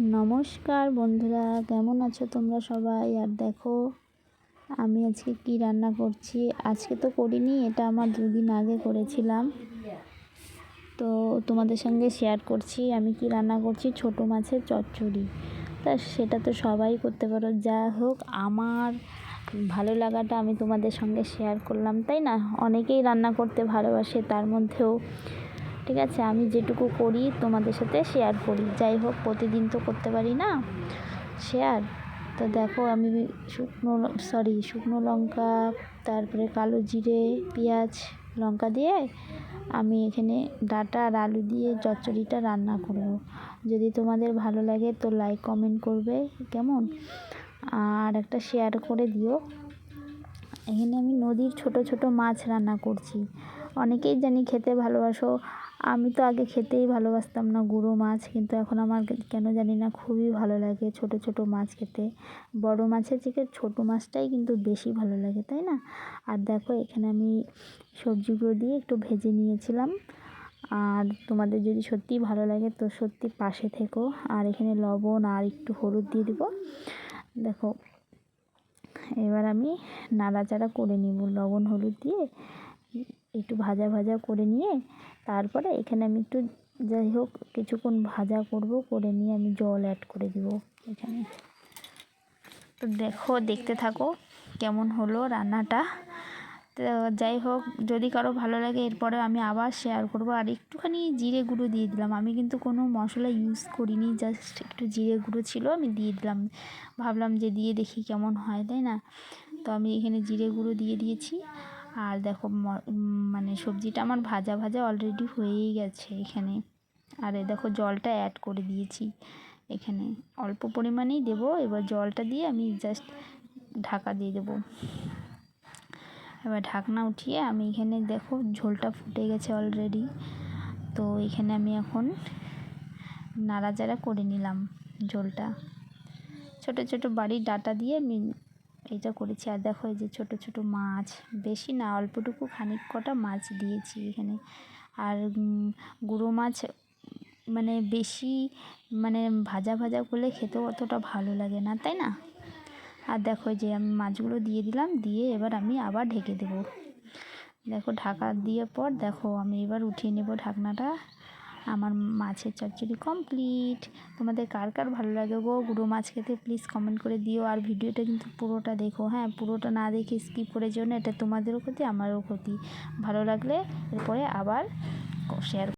নমস্কার বন্ধুরা, কেমন আছো তোমরা সবাই? আর দেখো, আমি আজকে কি রান্না করছি? আজকে তো করিনি, এটা আমার দুদিন আগে করেছিলাম। তো তোমাদের সঙ্গে শেয়ার করছি, আমি কি রান্না করছি? ছোট মাছের চচ্চড়ি। তা সেটা তো সবাই করতে পারো। যা হোক, আমার ভালো লাগাটা আমি তোমাদের সঙ্গে শেয়ার করলাম, তাই না? অনেকেই রান্না করতে ভালোবাসে, তার মধ্যেও ঠিক আছে? আমি যেটুকু করি তোমাদের সাথে শেয়ার করি। যাই হোক, প্রতিদিন তো করতে পারি না? শেয়ার তো দেখো, আমি শুকনো সরি শুকনো লঙ্কা, তারপরে কালো জিরে, পেঁয়াজ, লঙ্কা দিয়ে আমি এখানে ডাটা আর আলু দিয়ে চচ্চড়িটা রান্না করব। যদি তোমাদের ভালো লাগে তো লাইক কমেন্ট করবে, কেমন? আর একটা শেয়ার করে দিও। এখানে আমি নদীর ছোট ছোট মাছ রান্না করছি। অনেকেই জানি খেতে ভালোবাসো। আমি তো আগে খেতেই ভালোবাসতাম না গুঁড়ো মাছ, কিন্তু এখন আমার কেন জানি না খুবই ভালো লাগে ছোট ছোট মাছ খেতে। বড় মাছের থেকে ছোট মাছটাই কিন্তু বেশি ভালো লাগে, তাই না? আর দেখো এখানে আমি সবজিগুলো দিয়ে একটু ভেজে নিয়েছিলাম। আর তোমাদের যদি সত্যিই ভালো লাগে তো সত্যি পাশে থেকো। আর এখানে লবণ আর একটু হলুদ দিয়ে দেবো। দেখো, এবার আমি নাড়াচাড়া করে নিব লবণ, হলুদ দিয়ে। একটু ভাজা ভাজা করে নিয়ে তারপরে এখানে আমি একটু যাই হোক কিছুক্ষণ ভাজা করব, করে নিয়ে আমি জল অ্যাড করে দিব এখানে। তো দেখো, দেখতে থাকো কেমন হলো রান্নাটা। তো যাই হোক, যদি কারও ভালো লাগে এরপরে আমি আবার শেয়ার করব। আর একটুখানি জিরে গুঁড়ো দিয়ে দিলাম। আমি কিন্তু কোনো মশলা ইউজ করিনি জাস্ট একটু জিরে গুঁড়ো ছিল, আমি দিয়ে দিলাম। ভাবলাম যে দিয়ে দেখি কেমন হয়, তাই না? তো আমি এখানে জিরে গুঁড়ো দিয়ে দিয়েছি। আর দেখো মানে সবজিটা আমার ভাজা ভাজা অলরেডি হয়েই গেছে এখানে। আর এ দেখো জলটা অ্যাড করে দিয়েছি এখানে। অল্প পরিমাণেই দেবো, এবার জলটা দিয়ে আমি জাস্ট ঢাকা দিয়ে দেবো। এবার ঢাকনা উঠিয়ে আমি এখানে দেখো ঝোলটা ফুটে গেছে অলরেডি তো এখানে আমি এখন নাড়াচাড়া করে নিলাম ঝোলটা। ছোট ছোট বাড়ির ডাটা দিয়ে আমি এটা করেছি। আর দেখো এই যে ছোট ছোট মাছ, বেশি না, অল্পটুকু খানিক কটা মাছ দিয়েছি এখানে। আর গুঁড়ো মাছ মানে বেশি মানে ভাজা ভাজা করলে খেতেও অতটা ভালো লাগে না, তাই না? আর দেখো যে আমি মাছগুলো দিয়ে দিলাম, দিয়ে এবার আমি আবার ঢেকে দেবো। দেখো ঢাকা দিয়ে পর দেখো আমি এবার উঠিয়ে নেব ঢাকনাটা। আমার মাছের চচ্চড়ি কমপ্লিট তোমাদের কার কার ভালো লাগে গো? গুঁড়ো মাছ খেতে প্লিজ কমেন্ট করে দিও। আর ভিডিওটা কিন্তু পুরোটা দেখো হ্যাঁ? পুরোটা না দেখে স্কিপ করে জন্য এটা তোমাদেরও ক্ষতি, আমারও ক্ষতি। ভালো লাগলে এরপরে আবার শেয়ার